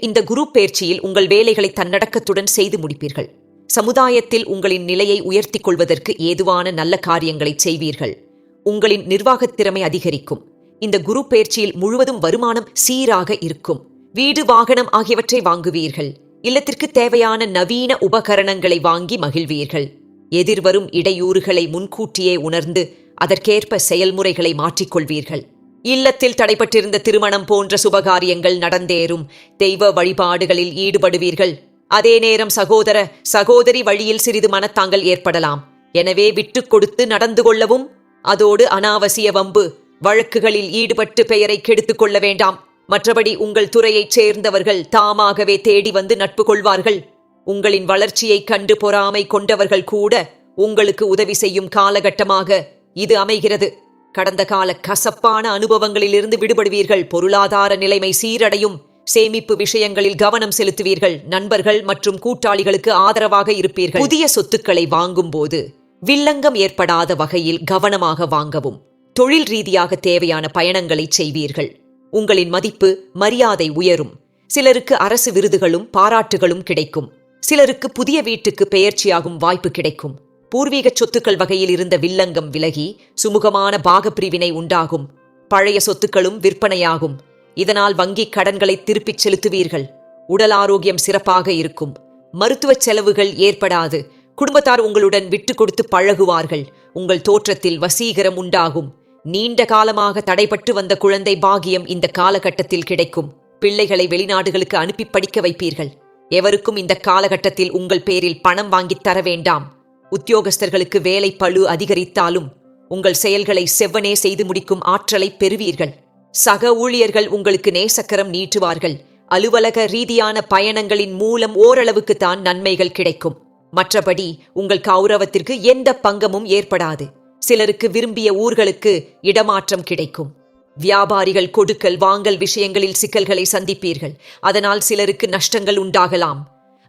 இந்த குரு பயிற்சியில் உங்கள் வேலைகளை தன்னடக்கத்துடன் செய்து முடிப்பீர்கள். சமுதாயத்தில் உங்களின் நிலையை உயர்த்திக் கொள்வதற்கு ஏதுவான நல்ல காரியங்களை செய்வீர்கள். உங்களின் நிர்வாகத் திறமை அதிகரிக்கும். இந்த குரு பயிற்சியில் முழுவதும் வருமானம் சீராக இருக்கும். வீடு வாகனம் ஆகியவற்றை வாங்குவீர்கள். இல்லத்திற்கு தேவையான நவீன உபகரணங்களை வாங்கி மகிழ்வீர்கள். எதிர்வரும் இடையூறுகளை முன்கூட்டியே உணர்ந்து அதற்கேற்ப செயல்முறைகளை மாற்றிக்கொள்வீர்கள் இல்லத்தில் தடைப்பட்டிருந்த திருமணம் போன்ற சுபகாரியங்கள் நடந்தேறும். தெய்வ வழிபாடுகளில் ஈடுபடுவீர்கள். அதே நேரம் சகோதர சகோதரி வழியில் சிறிது மனத்தாங்கள் ஏற்படலாம். எனவே விட்டுக் கொடுத்து நடந்து கொள்ளவும் அதோடு அனாவசிய வம்பு வழக்குகளில் ஈடுபட்டு பெயரை கெடுத்துக் கொள்ள வேண்டாம். மற்றபடி உங்கள் துறையைச் சேர்ந்தவர்கள் தாமாகவே தேடி வந்து நட்பு கொள்வார்கள். உங்களின் வளர்ச்சியைக் கண்டு பொறாமை கொண்டவர்கள் கூட உங்களுக்கு உதவி செய்யும் காலகட்டமாக இது அமைகிறது. கடந்த கால கசப்பான அனுபவங்களிலிருந்து விடுபடுவீர்கள். பொருளாதார நிலைமை சீரடையும். சேமிப்பு விஷயங்களில் கவனம் செலுத்துவீர்கள். நண்பர்கள் மற்றும் கூட்டாளிகளுக்கு ஆதரவாக இருப்பீர்கள். புதிய சொத்துக்களை வாங்கும்போது வில்லங்கம் ஏற்படாத வகையில் கவனமாக வாங்கவும். தொழில் ரீதியாக தேவையான பயணங்களை செய்வீர்கள். உங்களின் மதிப்பு மரியாதை உயரும். சிலருக்கு அரசு விருதுகளும் பாராட்டுகளும் கிடைக்கும். சிலருக்கு புதிய வீட்டுக்கு பெயர்ச்சியாகும் வாய்ப்பு கிடைக்கும். பூர்வீக சொத்துக்கள் வகையில் இருந்த வில்லங்கம் விலகி சுமூகமான பாகப்பிரிவினை உண்டாகும். பழைய சொத்துக்களும் விற்பனையாகும். இதனால் வங்கிக் கடன்களை திருப்பிச் செலுத்துவீர்கள். உடல் ஆரோக்கியம் சிறப்பாக இருக்கும். மருத்துவச் செலவுகள் ஏற்படாது. குடும்பத்தார் உங்களுடன் விட்டு கொடுத்து பழகுவார்கள். உங்கள் தோற்றத்தில் வசீகரம் உண்டாகும். நீண்ட காலமாக தடைபட்டு வந்த குழந்தை பாகியம் இந்த காலகட்டத்தில் கிடைக்கும். பிள்ளைகளை வெளிநாடுகளுக்கு அனுப்பி படிக்க வைப்பீர்கள். எவருக்கும் இந்த காலகட்டத்தில் உங்கள் பேரில் பணம் வாங்கித் தர வேண்டாம். உத்தியோகஸ்தர்களுக்கு வேலை பளு அதிகரித்தாலும் உங்கள் செயல்களை செவ்வனே செய்து முடிக்கும் ஆற்றலை பெறுவீர்கள். சக ஊழியர்கள் உங்களுக்கு நேசக்கரம் நீட்டுவார்கள். அலுவலக ரீதியான பயணங்களின் மூலம் ஓரளவுக்கு தான் நன்மைகள் கிடைக்கும். மற்றபடி உங்கள் கௌரவத்திற்கு எந்த பங்கமும் ஏற்படாது. சிலருக்கு விரும்பிய ஊர்களுக்கு இடமாற்றம் கிடைக்கும். வியாபாரிகள் கொடுக்கல் வாங்கல் விஷயங்களில் சிக்கல்களை சந்திப்பீர்கள். அதனால் சிலருக்கு நஷ்டங்கள் உண்டாகலாம்.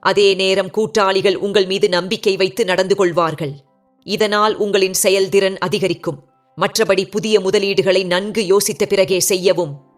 அதே நேரம் கூட்டாளிகள் உங்கள் மீது நம்பிக்கை வைத்து நடந்து கொள்வார்கள். இதனால் உங்களின் செயல்திறன் அதிகரிக்கும். மற்றபடி புதிய முதலீடுகளை நன்கு யோசித்த பிறகே செய்யவும்.